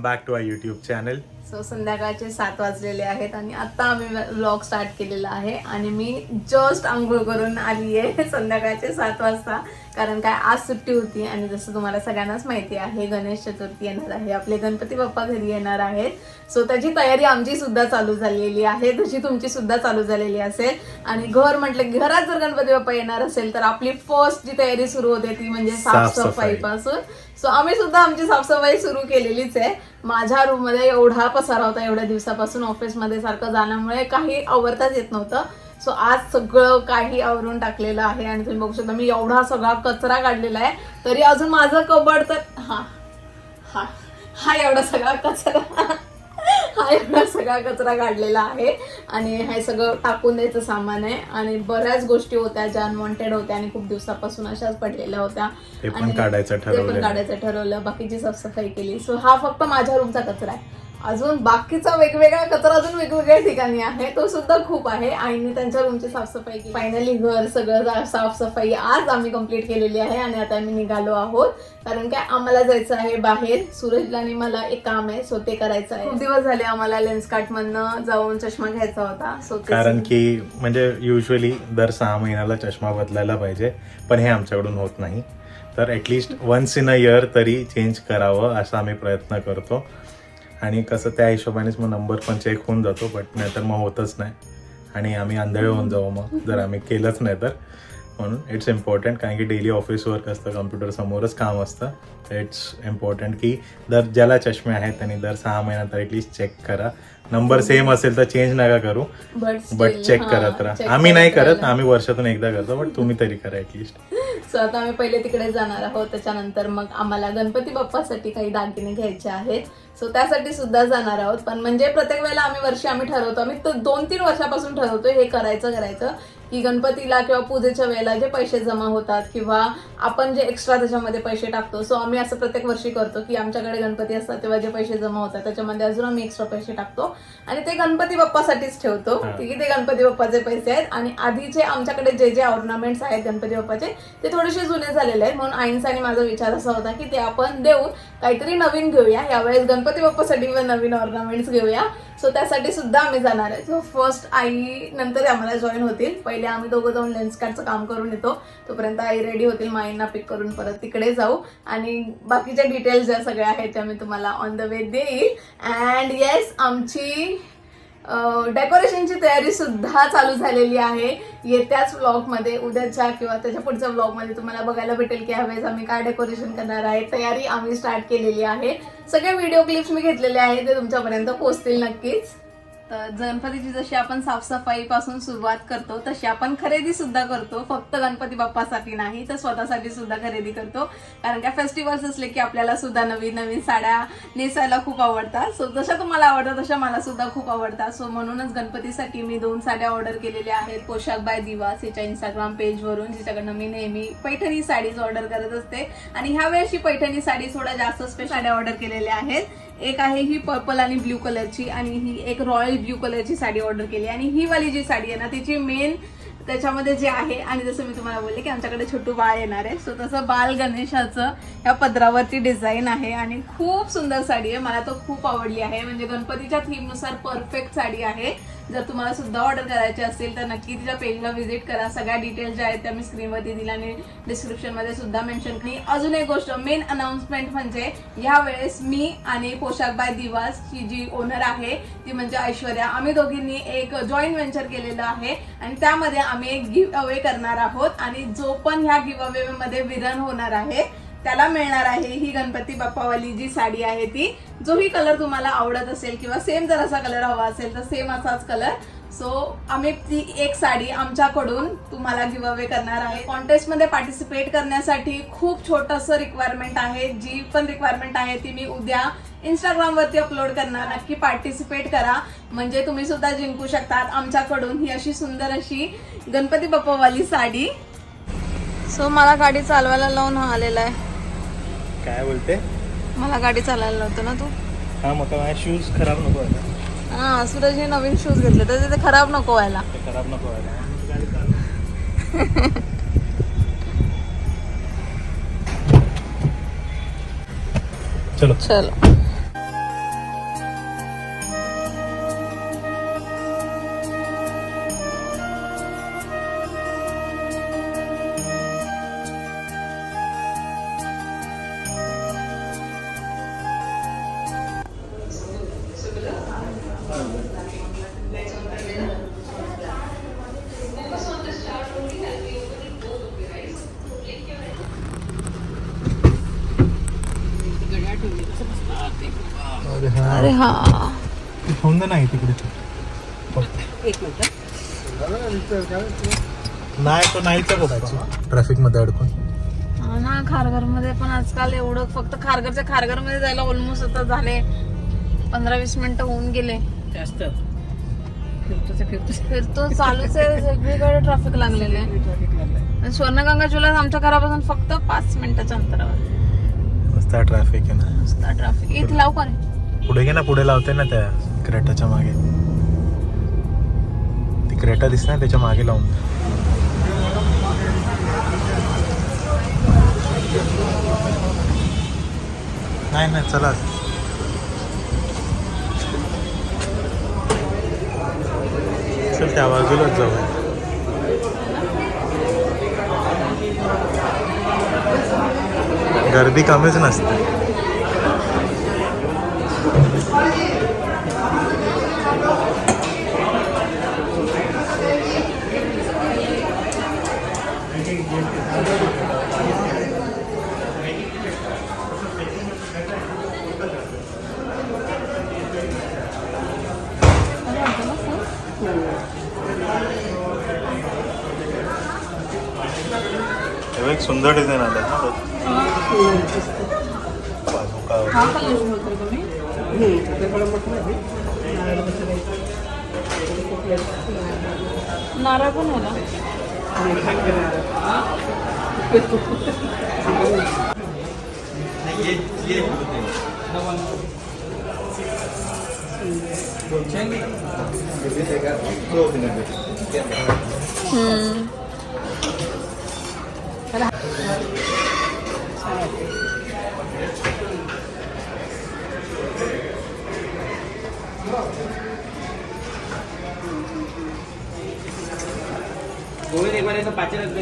Welcome back to I YouTube channel. So संध्याकाळचे सात वाजलेले आहेत आणि आता आम्ही व्लॉग स्टार्ट केलेला आहे आणि मी जस्ट आंघोळ करून आली आहे संध्याकाळचे सात वाजता. कारण काय आज सुट्टी होती आणि जसं तुम्हाला सगळ्यांनाच माहिती आहे गणेश चतुर्थी येणार आहे. आपले गणपती बाप्पा घरी येणार आहेत. सो त्याची तयारी आमची सुद्धा चालू झालेली आहे. तशी तुमची सुद्धा चालू झालेली असेल. आणि घर म्हटलं घरात जर गणपती बाप्पा येणार असेल तर आपली फर्स्ट जी तयारी सुरू होते ती म्हणजे साफसफाई. सो आम्ही सुद्धा आमची साफसफाई सुरू केलेलीच आहे. माझ्या रूममध्ये एवढा पसारा होता एवढ्या दिवसापासून ऑफिसमध्ये सारखं जाण्यामुळे काही आवरताच येत नव्हतं. सो आज सगळं काही आवरून टाकलेलं आहे आणि तुम्ही बघू शकता मी एवढा सगळा कचरा काढलेला आहे तरी अजून माझं कबड तर हा. हा. हा एवढा सगळा कचरा. हा एवढा सगळा कचरा काढलेला आहे. आणि हे सगळं टाकून द्यायचं सामान आहे. आणि बऱ्याच गोष्टी होत्या ज्या अनवॉन्टेड होत्या आणि खूप दिवसापासून अशाच पडलेल्या होत्या. ते पण आणि काढायचं ते पण ठरवलंय. काढायचं ठरवलं. बाकीची साफसफाई केली. सो हा फक्त माझ्या रूमचा कचरा आहे. अजून बाकीचा वेगवेगळा कचरा अजून वेगवेगळ्या ठिकाणी आहे. तो सुद्धा खूप आहे. आईने त्यांच्या रूमची साफसफाई केली. फायनली घर सगळं साफसफाई आज आम्ही कंप्लीट केलेली आहे आणि आता आम्ही निघालो आहोत. कारण काय आम्हाला जायचं आहे बाहेर. सूरजला आणि मला एक काम आहे. सो ते करायचं आहे. खूप दिवस झाले आम्हाला लेन्स कार्ट मधनं जाऊन चष्मा घ्यायचा होता. सो ते कारण की म्हणजे युजली दर सहा महिन्याला चष्मा बदलायला पाहिजे. पण हे आमच्याकडून होत नाही. तर at least once in a year तरी चेंज करावं असा आम्ही प्रयत्न करतो. आणि कसं त्या हिशोबानेच मग नंबर पण चेक होऊन जातो बट नाहीतर मग होतच नाही. आणि आम्ही आंधळे होऊन जाऊ मग जर आम्ही केलंच नाही तर. म्हणून इट्स इम्पॉर्टंट कारण की डेली ऑफिस वर्क असतं कम्प्युटर समोरच काम असतं. इट्स इम्पॉर्टंट की दर ज्याला चष्मे आहेत त्यांनी दर सहा महिन्यात ॲटलिस्ट चेक करा. नंबर सेम असेल तर चेंज नका करू. बट चेक करत राहा. आम्ही नाही करत. आम्ही वर्षातून एकदा करतो बट तुम्ही तरी करा ॲटलिस्ट सो आता आम्ही पहिले तिकडे जाणार आहोत त्याच्यानंतर मग आम्हाला गणपती बाप्पासाठी काही दागिने घ्यायचे आहेत. सो त्यासाठी सुद्धा जाणार आहोत. पण म्हणजे प्रत्येक वेळेला आम्ही वर्षी आम्ही ठरवतो. आम्ही तो दोन तीन वर्षापासून ठरवतो हे करायचं करायचं. की गणपतीला किंवा पूजेच्या वेळेला जे पैसे जमा होतात किंवा आपण जे एक्स्ट्रा त्याच्यामध्ये पैसे टाकतो. सो आम्ही असं प्रत्येक वर्षी करतो की आमच्याकडे गणपती असतात तेव्हा जे पैसे जमा होतात त्याच्यामध्ये अजून आम्ही एक्स्ट्रा पैसे टाकतो. आणि ते गणपती बाप्पासाठीच ठेवतो. की ते गणपती बाप्पाचे पैसे आहेत. आणि आधीचे आमच्याकडे जे जे ऑर्नामेंट्स आहेत गणपती बाप्पाचे ते थोडेसे जुने झालेले आहेत. म्हणून आईंचा आणि माझा विचार असा होता की ते आपण देऊन काहीतरी नवीन घेऊया. यावेळेस गणपती बाप्पासाठी पण नवीन ऑर्नामेंट्स घेऊया. सो त्यासाठी सुद्धा आम्ही जाणार आहे. सो फर्स्ट आई नंतर आम्हाला जॉईन होतील. पहिले आम्ही दोघं जाऊन लेन्स कार्डचं काम करून येतो. तोपर्यंत आई रेडी होतील माईंना पिक करून परत तिकडे जाऊ. आणि बाकीच्या डिटेल्स ज्या सगळ्या आहेत त्या मी तुम्हाला ऑन द वे देईल. अँड येस आमची डेकोरेशनची तयारी सुद्धा चालू झालेली आहे. येत्याच व्लॉगमध्ये उद्याच्या किंवा त्याच्या पुढच्या व्लॉगमध्ये तुम्हाला बघायला भेटेल की ह्यावेळेस आम्ही काय डेकोरेशन करणार आहे. तयारी आम्ही स्टार्ट केलेली आहे. सगळे व्हिडिओ क्लिप्स मी घेतलेले आहेत ते तुमच्यापर्यंत पोहोचतील नक्कीच. तर गणपतीची जशी आपण साफसफाई पासून सुरुवात करतो तशी आपण खरेदी सुद्धा करतो. फक्त गणपती बाप्पासाठी नाही तर स्वतःसाठी सुद्धा खरेदी करतो. कारण का फेस्टिवल्स असले की आपल्याला सुद्धा नवीन नवीन साड्या नेसायला खूप आवडतात. सो जशा तुम्हाला आवडतात तशा मला सुद्धा खूप आवडतात. सो म्हणूनच गणपतीसाठी मी दोन साड्या ऑर्डर केलेल्या आहेत. पोशाख बाय दिवास याच्या इंस्टाग्राम पेजवरून जिच्याकडनं मी नेहमी पैठणी साडीज ऑर्डर करत असते. आणि ह्या वेळेस पैठणी साडी थोड्या जास्त स्पेशल साड्या ऑर्डर केलेल्या आहेत. एक आहे ही पर्पल आणि ब्ल्यू कलरची आणि ही एक रॉयल ब्ल्यू कलरची साडी ऑर्डर केली. आणि ही वाली जी साडी आहे ना तिची मेन त्याच्यामध्ये जे आहे आणि जसं मी तुम्हाला बोलले की आमच्याकडे छोटू बाळ येणार आहे. सो तसं बाल गणेशाचं या पदरावरती डिझाईन आहे आणि खूप सुंदर साडी आहे. मला तो खूप आवडली आहे. म्हणजे गणपतीच्या थीमनुसार परफेक्ट साडी आहे. जर तुम्हाला सुद्धा ऑर्डर करायची असेल तर नक्की तिच्या पेजला व्हिजिट करा. सगळ्या डिटेल्स ज्या आहेत त्या मी स्क्रीनवरती दिल्या आणि डिस्क्रिप्शनमध्ये सुद्धा मेन्शन करी अजून एक गोष्ट मेन अनाउन्समेंट म्हणजे ह्यावेळेस वेळेस मी आणि पोशाख बाय दिवास ही जी ओनर आहे ती म्हणजे ऐश्वर्या. आम्ही दोघींनी एक जॉईंट व्हेंचर केलेलं आहे आणि त्यामध्ये आम्ही एक गिव्ह अवे करणार आहोत आणि जो पण ह्या गिव्ह अवे मध्ये विरन होणार आहे त्याला मिळणार आहे ही गणपती बाप्पावाली जी साडी आहे ती. जोही कलर तुम्हाला आवडत असेल किंवा सेम जर असा कलर हवा असेल तर सेम असाच कलर सो आम्ही ती एक साडी आमच्याकडून तुम्हाला गिव्ह अवे करणार आहे. कॉन्टेस्टमध्ये पार्टिसिपेट करण्यासाठी खूप छोटंसं रिक्वायरमेंट आहे. जी पण रिक्वायरमेंट आहे ती मी उद्या इंस्टाग्रामवरती अपलोड करणार. नक्की पार्टिसिपेट करा. म्हणजे तुम्ही सुद्धा जिंकू शकतात आमच्याकडून ही अशी सुंदर अशी गणपती बाप्पावाली साडी. सो मला गाडी चालवायला लावून हा आलेला आहे. काय बोलते? मला गाडी चालायला लावतो ना तू? हा मग माझ्या शूज खराब नको व्हायला. हा सूरजने नवीन शूज घेतले तर ते खराब नको व्हायला. ते खराब नको व्हायला. गाडी. चलो. चलो. अरे हा. होऊन दे नाही तिकडे. एक मिनिट. नाही तो नाहीच ट्रॅफिकमध्ये अडकून. हा ना खारघरमध्ये पण आजकाल एवढं फक्त खारघरच्या खारघरमध्ये जायला ऑलमोस्ट आता झाले पंधरा वीस मिनिटं होऊन गेले. जास्त. फिरतोच फिरतोच फिरतो चालूच आहे. सगळीकडे ट्रॅफिक लागलेलं आहे. आणि स्वर्णगंगा ज्वेलर्स आमच्या घरापासून फक्त पाच मिनिटाच्या अंतरावर. मस्त ट्रॅफिक आहे ना. ट्रॅफिक इथे लाव का? पुढे घे ना पुढे लावते ना त्या क्रेटाच्या मागे. ती क्रेटा दिसत ना त्याच्यामागे लावून. नाही नाही चला. चल त्या बाजूलाच जाऊ. गर्दी कमीच नसते. एक सुंदर डिझाईन आलं ना बघ. बाजूका हा कलर बोलतो तुम्ही नारळ पण होला हम्म. गोविंद एक बार पाच रख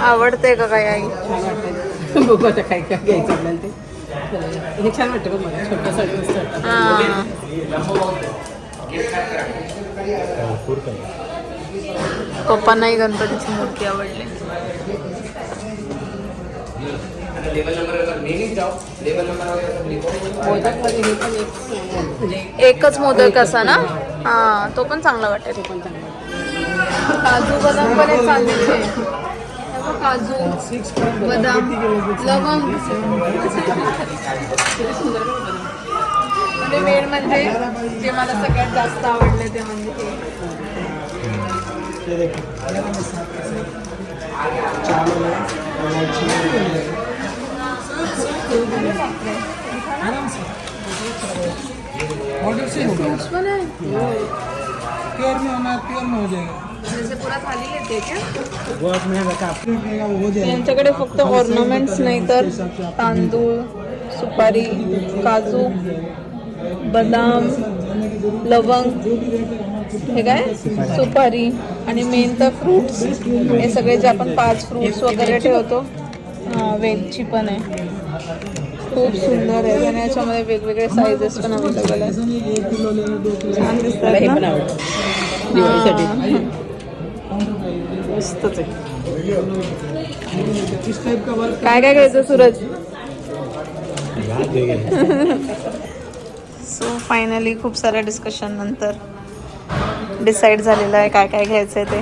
आवडते का काय आई? बघू आता काय काय घ्यायचं आपल्याला ते. हे छान वाटतं बघ मला छोटा पप्पांनाही गणपतीची मूर्ती आवडली. एकच मोदक असा ना? हा तो पण चांगला वाटेल. काजू बदाम पण एक काजू बदाम लवंग म्हणजे मेन म्हणजे जे मला सगळ्यात जास्त आवडले ते म्हणजे हे. फ्रुट्स पण आहे प्योर में होना है प्योर में हो जाएगा जैसे पुरा थाली लेते क्या जाएगा यांच्याकडे फक्त ऑर्नामेंट्स नाही तर तांदूळ सुपारी काजू बदाम लवंग हे काय? सुपारी आणि मेन तर फ्रुट्स हे सगळे जे आपण पाच फ्रुट्स वगैरे ठेवतो. हा, वेलची पण आहे. खूप सुंदर आहे. आणि याच्यामध्ये वेगवेगळे साईजेस पण अवेलेबल आहेत. छान दिसतात मला हे ना? पण आवडतं दिवाळीसाठी हा. मस्तच आहे. इस टाइप का वर्क काय काय घ्यायचं सूरज. सो फायनली खूप साऱ्या डिस्कशन नंतर डिसाईड झालेलं आहे काय काय घ्यायचं आहे ते.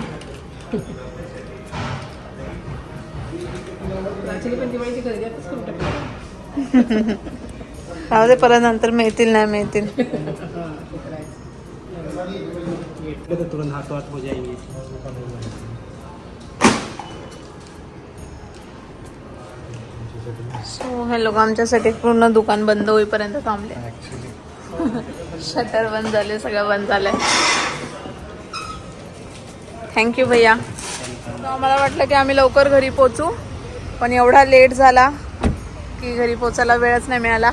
राहू दे परत नंतर मिळतील नाही मिळतील. तुरंत हाथ हो जाएंगे सो हे लोक आमच्यासाठी पूर्ण दुकान बंद होईपर्यंत थांबले. शटर बंद झाले सगळं बंद झालंय. थँक्यू भैया. आम्हाला वाटलं की आम्ही लवकर घरी पोचू पण एवढा लेट झाला की घरी पोचायला वेळच नाही मिळाला.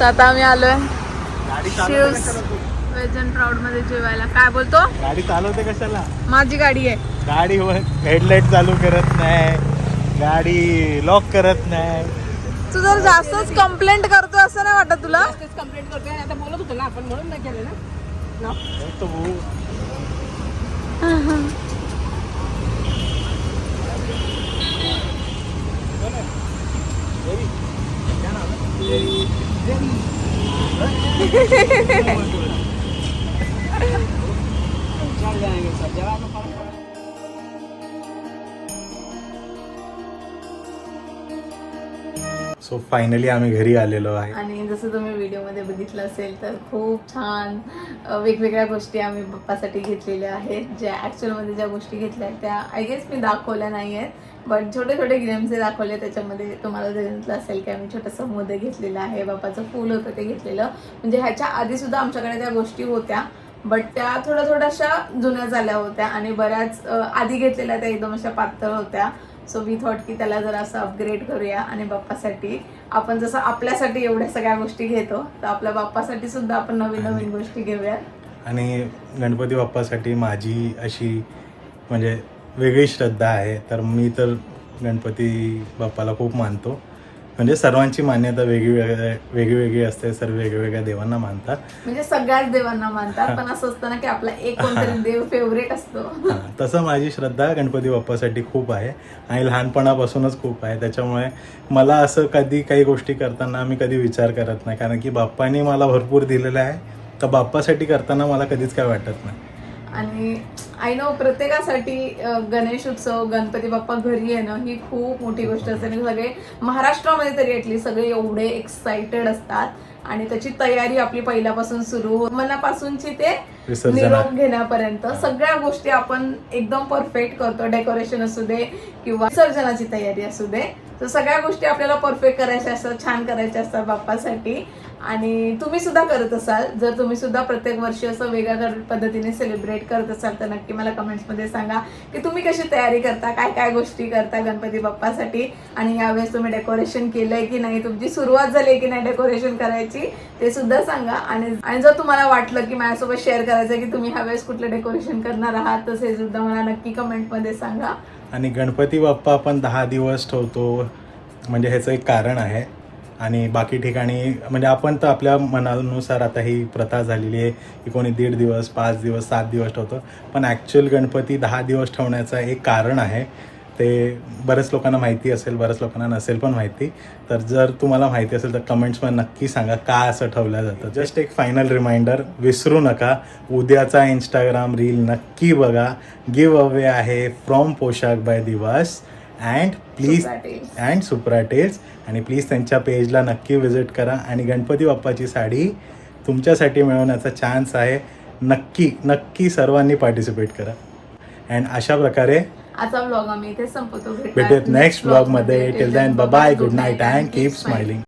आता आम्ही आलोय शिव्स वेज अँड प्राऊडमध्ये जेवायला. काय बोलतो? गाडी चालवते कशाला? माझी गाडी आहे. गाडीवर हेडलाईट चालू करत नाही. गाडी लॉक करत नाही. तू जर जास्तच कंप्लेंट करतोय असं नाही वाटत तुला? जास्तच कंप्लेंट करतोय. आणि आता बोलत होतो ना आपण म्हणून नाही केलं ना. ना सो फायनली आम्ही घरी आलेलो आहे. आणि जसं तुम्ही व्हिडिओमध्ये बघितलं असेल तर खूप छान वेगवेगळ्या गोष्टी आम्ही पप्पासाठी घेतलेल्या आहेत. ज्या ॲक्च्युअलमध्ये ज्या गोष्टी घेतल्या आहेत त्या आय गेस मी दाखवल्या नाही आहेत बट छोटे छोटे गेम्स जे दाखवले. त्याच्यामध्ये तुम्हाला बघितलं असेल की आम्ही छोटंसं मोदक घेतलेलं आहे बापाचं फूल होतं ते घेतलेलं. म्हणजे ह्याच्या आधीसुद्धा आमच्याकडे त्या गोष्टी होत्या बट त्या थोड्या थोड्याशा जुन्या झाल्या होत्या आणि बऱ्याच आधी घेतलेल्या त्या एकदम अशा पातळ होत्या. सो वी थॉट की त्याला जरा असं अपग्रेड करूया आणि बाप्पासाठी आपण जसं आपल्यासाठी एवढ्या सगळ्या गोष्टी घेतो तर आपल्या बाप्पासाठी सुद्धा आपण नवीन नवीन गोष्टी घेऊया आणि गणपती बाप्पासाठी माझी अशी म्हणजे वेगळी श्रद्धा आहे तर मी तर गणपती बाप्पाला खूप मानतो. म्हणजे सर्वांची मान्यता वेगळी वेगळी वेगळी असते सर्व वेगवेगळ्या देवांना मानतात. म्हणजे सगळ्याच देवांना मानतात पण असं असतं ना की आपला एक कोणतरी देव फेवरेट असतो. हां तसं माझी श्रद्धा गणपती बाप्पासाठी खूप आहे आणि लहानपणापासूनच खूप आहे. त्याच्यामुळे मला असं कधी काही गोष्टी करताना मी कधी विचार करत नाही. कारण की बाप्पानी मला भरपूर दिलेलं आहे. तर बाप्पासाठी करताना मला कधीच काय वाटत नाही. आणि आय नो प्रत्येकासाठी गणेश उत्सव गणपती बाप्पा घरी येणं ही खूप मोठी गोष्ट असते. आणि सगळे महाराष्ट्रामध्ये तरी ॲटलीस्ट सगळे एवढे एक्साइटेड असतात. आणि त्याची तयारी आपली पहिल्यापासून सुरू हो मनापासूनची ते. निरोप घेण्यापर्यंत सगळ्या गोष्टी आपण एकदम परफेक्ट करतो. डेकोरेशन असू दे किंवा विसर्जनाची तयारी असू दे. तर सगळ्या गोष्टी आपल्याला परफेक्ट करायच्या असतात छान करायच्या असतात बाप्पासाठी. आणि तुम्ही सुद्धा करत असाल. जर तुम्ही सुद्धा प्रत्येक वर्षी असं वेगळ्या पद्धतीने सेलिब्रेट करत असाल तर नक्की मला कमेंट्समध्ये सांगा की तुम्ही कशी तयारी करता काय काय गोष्टी करता गणपती बाप्पासाठी? आणि यावेळेस तुम्ही डेकोरेशन केलंय की नाही तुमची सुरुवात झाली की नाही डेकोरेशन करायची ते सुद्धा सांगा. आणि आणि जर तुम्हाला वाटलं की माझ्यासोबत शेअर करायचं की तुम्ही ह्यावेळेस कुठलं डेकोरेशन करणार आहात तर सुद्धा मला नक्की कमेंटमध्ये सांगा. आणि गणपती बाप्पा आपण दहा दिवस ठेवतो म्हणजे ह्याचं एक कारण आहे. आणि बाकी ठिकाणी म्हणजे आपण तर आपल्या मनानुसार आता ही प्रथा झालेली आहे की कोणी दीड दिवस पाच दिवस सात दिवस ठेवतो. पण ॲक्च्युअल गणपती दहा दिवस ठेवण्याचं एक कारण आहे. ते बऱ्याच लोकांना माहिती असेल बऱ्याच लोकांना नसेल पण माहिती. तर जर तुम्हाला माहिती असेल तर कमेंट्समध्ये नक्की सांगा का असं ठेवलं जातं. जस्ट एक फायनल रिमाइंडर विसरू नका. उद्याचा इंस्टाग्राम रील नक्की बघा. गिव अवे आहे फ्रॉम पोशाख बाय दिवस. And please. And Supra tales आणि प्लीज त्यांच्या पेजला नक्की व्हिजिट करा. आणि गणपती बाप्पाची साडी तुमच्यासाठी मिळवण्याचा चान्स आहे. नक्की नक्की सर्वांनी पार्टिसिपेट करा. अँड अशा प्रकारे आजचा ब्लॉग आम्ही इथे संपवतो. भेटूयात नेक्स्ट ब्लॉगमध्ये till then bye good night and keep smiling